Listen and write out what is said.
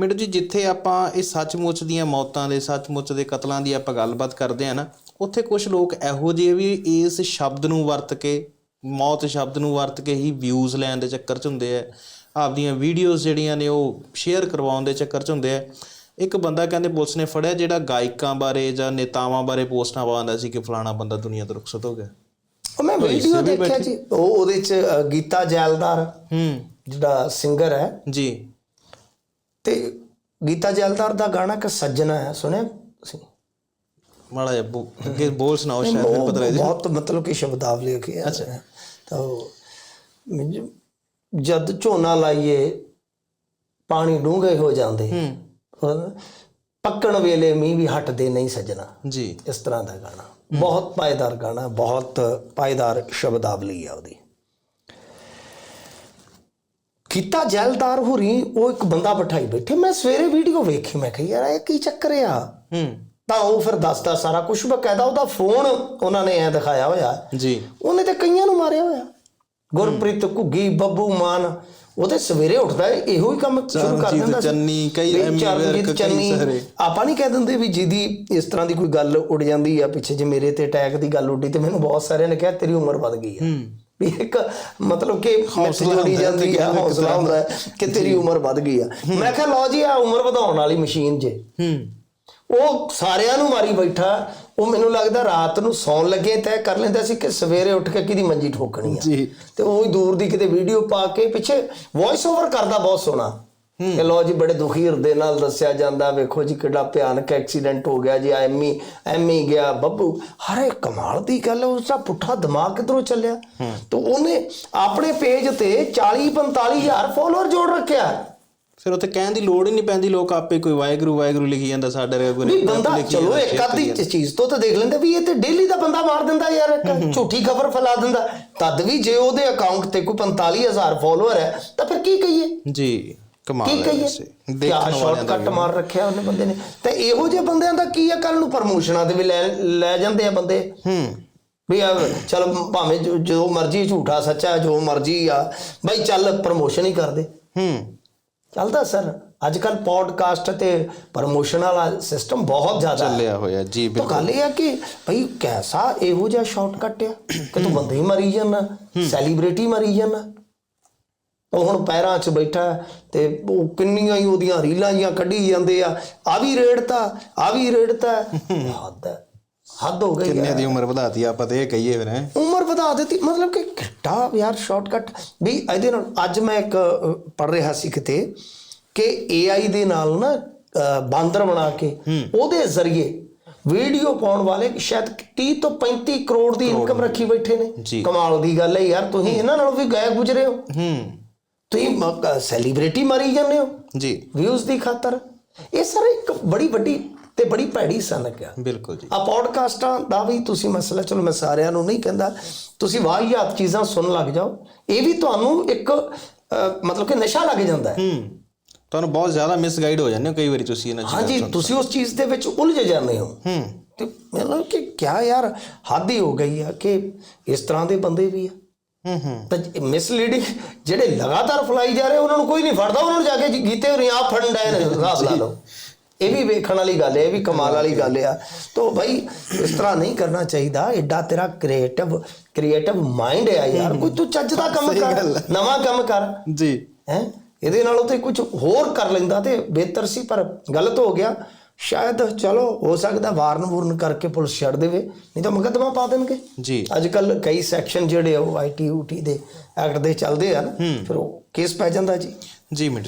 ਮਿੰਟੂ ਜੀ ਜਿੱਥੇ ਆਪਾਂ ਇਹ ਸੱਚਮੁੱਚ ਦੀਆਂ ਮੌਤਾਂ ਦੇ ਸੱਚਮੁੱਚ ਦੇ ਕਤਲਾਂ ਦੀ ਆਪਾਂ ਗੱਲਬਾਤ ਕਰਦੇ ਆ ਨਾ ਉੱਥੇ ਕੁਝ ਲੋਕ ਇਹੋ ਜਿਹੇ ਵੀ ਇਸ ਸ਼ਬਦ ਨੂੰ ਵਰਤ ਕੇ ਮੌਤ ਸ਼ਬਦ ਨੂੰ ਵਰਤ ਕੇ ਹੀ ਵਿਊਜ਼ ਲੈਣ ਦੇ ਚੱਕਰ 'ਚ ਹੁੰਦੇ ਆ। ਆਪਦੀਆਂ ਵੀਡੀਓਜ਼ ਜਿਹੜੀਆਂ ਨੇ ਉਹ ਸ਼ੇਅਰ ਕਰਵਾਉਣ ਦੇ ਚੱਕਰ 'ਚ ਹੁੰਦੇ ਆ। ਇੱਕ ਬੰਦਾ ਕਹਿੰਦੇ ਪੁਲਿਸ ਨੇ ਫੜਿਆ ਜਿਹੜਾ ਗਾਇਕਾਂ ਬਾਰੇ ਜਾਂ ਨੇਤਾਵਾਂ ਬਾਰੇ ਪੋਸਟਾਂ ਪਾਉਂਦਾ ਸੀ ਕਿ ਫਲਾਣਾ ਬੰਦਾ ਦੁਨੀਆ ਤੋਂ ਰੁਖਸਤ ਹੋ ਗਿਆ। ਉਹ ਮੈਂ ਵੀਡੀਓ ਦੇਖਿਆ ਜੀ ਉਹ ਉਹਦੇ ਚ ਗੀਤਾ ਜੈਲਦਾਰ ਹੂੰ। ਜਿਹੜਾ ਸਿੰਗਰ ਹੈ। ਜੀ। ਤੇ ਗੀਤਾ ਜੈਲਦਾਰ ਦਾ ਗਾਣਾ ਕਿ ਸੱਜਣਾ ਹੈ ਸੁਣਿਆ ਤੁਸੀਂ? ਮਾੜਾ ਜਿਹਾ ਅੱਗੇ ਬੋਲ ਸੁਣਾਓ ਸ਼ਾਇਦ ਮੈਨੂੰ ਪਤਾ ਲੱਗ ਬਹੁਤ ਮਤਲਬ ਕਿ ਸ਼ਬਦਾਵਲੀ ਲਿਖੀ ਹੈ। ਅੱਛਾ। ਤਾਂ ਜਦ ਝੋਨਾ ਲਾਈਏ ਪਾਣੀ ਡੂੰਘੇ ਹੋ ਜਾਂਦੇ। ਹੂੰ। ਪੱਕਣ ਵੇਲੇ ਮੀਂਹ ਵੀ ਹਟਦੇ ਨਹੀਂ ਸੱਜਣਾ। ਜੀ। ਇਸ ਤਰ੍ਹਾਂ ਦਾ ਗਾਣਾ। ਬਹੁਤ ਪਾਇਦਾਰ ਗਾਣਾ ਬਹੁਤ ਪਾਇਦਾਰ ਸ਼ਬਦਾਵਲੀ ਹੈ ਉਹਦੀ। ਕੀਤਾ ਜੈਲਦਾਰ ਹੋਰੀ ਉਹ ਇੱਕ ਬੰਦਾ ਬਿਠਾਈ ਬੈਠੇ ਮੈਂ ਸਵੇਰੇ ਵੀਡੀਓ ਵੇਖੀ ਮੈਂ ਕਿਹਾ ਯਾਰ ਇਹ ਕੀ ਚੱਕਰ ਆ? ਹੂੰ। ਤਾਂ ਉਹ ਫਿਰ ਦੱਸਦਾ ਸਾਰਾ ਕੁਝ ਬਕਾਇਦਾ ਉਹਦਾ ਫੋਨ ਉਹਨਾਂ ਨੇ ਐ ਦਿਖਾਇਆ ਹੋਇਆ। ਜੀ। ਉਹਨੇ ਤੇ ਕਈਆਂ ਨੂੰ ਮਾਰਿਆ ਹੋਇਆ। ਗੁਰਪ੍ਰੀਤ ਘੁੱਗੀ ਬੱਬੂ ਮਾਨ ਉਹ ਤੇ ਸਵੇਰੇ ਉੱਠਦਾ ਇਹੋ ਹੀ ਕੰਮ ਸ਼ੁਰੂ ਕਰ ਦਿੰਦਾ। ਚੰਨੀ, ਕਈ ਐਮੀ ਵਿਰਕ, ਕਈ ਚੰਨੀ, ਸਾਰੇ। ਆਪਾਂ ਨਹੀਂ ਕਹਿ ਦਿੰਦੇ ਵੀ ਜਿਹਦੀ ਇਸ ਤਰ੍ਹਾਂ ਦੀ ਕੋਈ ਗੱਲ ਉੱਡ ਜਾਂਦੀ ਆ ਪਿੱਛੇ ਜੇ ਮੇਰੇ ਤੇ ਅਟੈਕ ਦੀ ਗੱਲ ਉੱਡੀ ਤੇ ਮੈਨੂੰ ਬਹੁਤ ਸਾਰਿਆਂ ਨੇ ਕਿਹਾ ਤੇਰੀ ਉਮਰ ਵੱਧ ਗਈ ਆ। ਵੀ ਇੱਕ ਮਤਲਬ ਕਿ ਹੌਸਲਾ ਜੋੜੀ ਜਾਂਦੀ ਆ ਹੌਸਲਾ ਹੁੰਦਾ ਕਿ ਤੇਰੀ ਉਮਰ ਵੱਧ ਗਈ ਆ। ਮੈਂ ਕਿਹਾ ਲਓ ਜੀ ਆ ਉਮਰ ਵਧਾਉਣ ਵਾਲੀ ਮਸ਼ੀਨ ਜੇ। ਹੂੰ। ਉਹ ਸਾਰਿਆਂ ਨੂੰ ਮਾਰੀ ਬੈਠਾ। ਉਹ ਮੈਨੂੰ ਲੱਗਦਾ ਰਾਤ ਨੂੰ ਸੌਣ ਲੱਗੇ ਤੈਅ ਕਰ ਲੈਂਦਾ ਸੀ ਕਿ ਸਵੇਰੇ ਉੱਠ ਕੇ ਕਿਹਦੀ ਮੰਜੀ ਠੋਕਣੀ ਆ। ਜੀ। ਤੇ ਉਹ ਦੂਰ ਦੀ ਕਿਤੇ ਵੀਡੀਓ ਪਾ ਕੇ ਪਿੱਛੇ ਵੌਇਸ ਓਵਰ ਕਰਦਾ ਬਹੁਤ ਸੋਹਣਾ। ਕਿ ਲੋ ਜੀ ਬੜੇ ਦੁਖੀ ਹਿਰਦੇ ਨਾਲ ਦੱਸਿਆ ਜਾਂਦਾ। ਵੇਖੋ ਜੀ ਕਿੱਡਾ ਭਿਆਨਕ ਐਕਸੀਡੈਂਟ ਹੋ ਗਿਆ ਜੀ। ਐਮੀ ਐਮੀ ਗਿਆ। ਬੱਬੂ ਹਰੇ ਕਮਾਲ ਦੀ ਗੱਲ ਉਸ ਦਾ ਪੁੱਠਾ ਦਿਮਾਗ ਕਿਧਰੋਂ ਚੱਲਿਆ? ਤੇ ਉਹਨੇ ਆਪਣੇ ਪੇਜ ਤੇ 40 45000 ਫਾਲੋਅਰ ਜੋੜ ਰੱਖਿਆ। ਫਿਰ ਉੱਥੇ ਕਹਿਣ ਦੀ ਲੋੜ ਹੀ ਨਹੀਂ ਪੈਂਦੀ ਲੋਕ ਆਪੇ ਕੋਈ ਵਾਹਿਗੁਰੂ ਵਾਹਿਗੁਰੂ ਲਿਖੀ ਜਾਂਦਾ ਸਾਡੇ ਵਰਗਾ ਕੋਈ ਨਹੀਂ ਬੰਦਾ ਚਲੋ ਇੱਕ ਅੱਧੀ। ਚੀਜ਼ ਤੋਂ ਤਾਂ ਦੇਖ ਲੈਂਦੇ ਵੀ ਇਹ ਤੇ ਡੇਲੀ ਦਾ ਬੰਦਾ ਮਾਰ ਦਿੰਦਾ ਯਾਰ ਇੱਕ ਝੂਠੀ ਖਬਰ ਫੈਲਾ ਦਿੰਦਾ। ਤਦ ਵੀ ਜੇ ਉਹਦੇ ਅਕਾਊਂਟ ਤੇ ਕੋਈ 45000 ਫਾਲੋਅਰ ਹੈ ਤਾਂ ਫਿਰ ਕੀ ਕਹੀਏ? ਜੀ। ਕਮਾਲ ਹੈ ਵੈਸੇ। ਦੇਖਣ ਵਾਲਿਆਂ ਦਾ ਸ਼ਾਰਟਕਟ ਮਾਰ ਰੱਖਿਆ ਉਹਨੇ ਬੰਦੇ ਨੇ। ਤੇ ਇਹੋ ਜਿਹੇ ਬੰਦਿਆਂ ਦਾ ਕੀ ਆ? ਕੱਲ ਨੂੰ ਪ੍ਰਮੋਸ਼ਨਾਂ ਤੇ ਵੀ ਲੈ ਲੈ ਜਾਂਦੇ ਆ ਬੰਦੇ। ਹੂੰ। ਵੀ ਆ ਚਲ ਭਾਵੇਂ ਜੋ- ਮਰਜ਼ੀ ਝੂਠਾ ਸੱਚਾ ਜੋ ਮਰਜ਼ੀ ਆ। ਬਈ ਚੱਲ ਪ੍ਰਮੋਸ਼ਨ ਹੀ ਕਰਦੇ ਹੂੰ। ਚੱਲਦਾ ਸਰ। ਅੱਜ ਕੱਲ ਪੋਡਕਾਸਟ ਤੇ ਪ੍ਰਮੋਸ਼ਨ ਵਾਲਾ ਸਿਸਟਮ ਬਹੁਤ ਜ਼ਿਆਦਾ ਚੱਲਿਆ ਹੋਇਆ ਜੀ ਤਾਂ ਬਿਲਕੁਲ। ਗੱਲ ਇਹ ਆ ਕਿ ਭਈ ਕੈਸਾ ਇਹੋ ਜਿਹਾ ਸ਼ਾਰਟਕਟ ਆ ਕਿ ਤੂੰ ਬੰਦੇ ਹੀ ਮਰੀ ਜਾਂਦਾ ਸੈਲੀਬ੍ਰਿਟੀ ਮਰੀ ਜਾਂਦਾ ਉਹ ਹੁਣ ਪੈਰਾਂ 'ਚ ਬੈਠਾ ਤੇ ਉਹ ਕਿੰਨੀਆਂ ਹੀ ਉਹਦੀਆਂ ਰੀਲਾਂ ਜੀਆਂ ਕੱਢੀ ਜਾਂਦੇ ਆ। ਆ ਵੀ ਰੇੜਤਾ ਆ ਵੀ ਰੇੜਤਾ। ਹੱਦ ਹੈ ਹੱਦ ਹੋ ਗਈ ਕਿੰਨੇ ਦੀ ਉਮਰ ਵਧਾਤੀ ਆਪਾਂ ਤੇ ਇਹ ਕਹੀਏ ਫਿਰ ਹੈ ਉਮਰ ਵਧਾ ਦਿੱਤੀ ਮਤਲਬ ਕਿ ਘਟਾ ਯਾਰ ਸ਼ਾਰਟਕਟ ਵੀ ਇਹਦੇ ਨਾਲ ਅੱਜ ਮੈਂ ਇੱਕ ਪੜ ਰਿਹਾ ਸੀ ਕਿਤੇ ਕਿ AI ਦੇ ਨਾਲ ਨਾ ਬਾਂਦਰ ਬਣਾ ਕੇ ਉਹਦੇ ਜ਼ਰੀਏ ਵੀਡੀਓ ਪਾਉਣ ਵਾਲੇ ਸ਼ਾਇਦ 30 ਤੋਂ 35 ਕਰੋੜ ਦੀ ਇਨਕਮ ਰੱਖੀ ਬੈਠੇ ਨੇ। ਕਮਾਲ ਦੀ ਗੱਲ ਹੈ ਯਾਰ ਤੁਸੀਂ ਇਹਨਾਂ ਨਾਲੋਂ ਵੀ ਗਏ ਗੁਜਰੇ ਹੋ। ਹੂੰ। ਤੁਸੀਂ ਸੈਲੀਬ੍ਰਿਟੀ ਮਾਰੀ ਜਾਂਦੇ ਹੋ? ਜੀ। ਵਿਊਜ਼ ਦੀ ਖਾਤਰ? ਇਹ ਸਾਰੇ ਇੱਕ ਬੜੀ ਵੱਡੀ ਤੇ ਬੜੀ ਭੈੜੀ ਸਨਕ ਆ। ਬਿਲਕੁਲ ਜੀ। ਆ ਪੋਡਕਾਸਟਾਂ ਦਾ ਵੀ ਤੁਸੀਂ ਮਸਲਾ ਚਲੋ ਮੈਂ ਸਾਰਿਆਂ ਨੂੰ ਨਹੀਂ ਕਹਿੰਦਾ ਤੁਸੀਂ ਵਾਹੀਆਤ ਚੀਜ਼ਾਂ ਸੁਣਨ ਲੱਗ ਜਾਓ। ਇਹ ਵੀ ਤੁਹਾਨੂੰ ਇੱਕ ਮਤਲਬ ਕਿ ਨਸ਼ਾ ਲੱਗ ਜਾਂਦਾ ਹੈ। ਹੂੰ। ਤੁਹਾਨੂੰ ਬਹੁਤ ਜ਼ਿਆਦਾ ਮਿਸਗਾਈਡ ਹੋ ਜਾਂਦੇ ਹੋ ਕਈ ਵਾਰੀ ਤੁਸੀਂ ਇਹਨਾਂ ਚੀਜ਼ਾਂ ਹਾਂਜੀ ਤੁਸੀਂ ਉਸ ਚੀਜ਼ ਦੇ ਵਿੱਚ ਉਲਝ ਜਾਂਦੇ ਹੋ। ਹੂੰ। ਤੇ ਮਤਲਬ ਕਿ ਕਿਆ ਯਾਰ ਹੱਦ ਹੀ ਹੋ ਗਈ ਆ ਕਿ ਇਸ ਤਰ੍ਹਾਂ ਦੇ ਬੰਦੇ ਵੀ ਆ। ਹੂੰ ਹੂੰ। ਤਾਂ ਮਿਸਲੀਡਿੰਗ ਜਿਹੜੇ ਲਗਾਤਾਰ ਫਲਾਈ ਜਾ ਰਹੇ ਉਹਨਾਂ ਨੂੰ ਕੋਈ ਨਹੀਂ ਫੜਦਾ ਉਹਨਾਂ ਨੂੰ ਜਾ ਕੇ ਗੀਤੇ ਹੋਰੀ ਆ ਫੜਨ ਡਏ ਨੇ ਹਿਸਾਬ ਲਾ ਲਓ। ਇਹ ਵੀ ਵੇਖਣ ਵਾਲੀ ਗੱਲ ਹੈ ਇਹ ਵੀ ਕਮਾਲ ਵਾਲੀ ਗੱਲ ਆ ਤੋ ਭਾਈ ਇਸ ਤਰ੍ਹਾਂ ਨਹੀਂ ਕਰਨਾ ਚਾਹੀਦਾ ਐਡਾ ਤੇਰਾ ਕ੍ਰੀਏਟਿਵ ਕ੍ਰੀਏਟਿਵ ਮਾਈਂਡ ਹੈ ਯਾਰ। ਕੋਈ ਤੂੰ ਚੱਜ ਦਾ ਕੰਮ ਕਰ ਨਵਾਂ ਕੰਮ ਕਰ। ਜੀ। ਹੈ? ਇਹਦੇ ਨਾਲੋਂ ਤੇ ਕੁਝ ਹੋਰ ਕਰ ਲੈਂਦਾ ਤੇ ਬਿਹਤਰ ਸੀ ਪਰ ਗਲਤ ਹੋ ਗਿਆ। ਸ਼ਾਇਦ ਚਲੋ ਹੋ ਸਕਦਾ ਵਾਰਨ ਵੂਰਨ ਕਰਕੇ ਪੁਲਿਸ ਛੱਡ ਦੇਵੇ ਨਹੀਂ ਤਾਂ ਮੁਕੱਦਮਾ ਪਾ ਦੇਣਗੇ। ਜੀ। ਅੱਜ ਕੱਲ ਕਈ ਸੈਕਸ਼ਨ ਜਿਹੜੇ ਉਹ ਆਈਟੀ ਯੂਟੀ ਦੇ ਐਕਟ ਦੇ ਚੱਲਦੇ ਆ ਨਾ ਫਿਰ ਉਹ ਕੇਸ ਪੈ ਜਾਂਦਾ ਜੀ। ਜੀ ਮਿੰਟ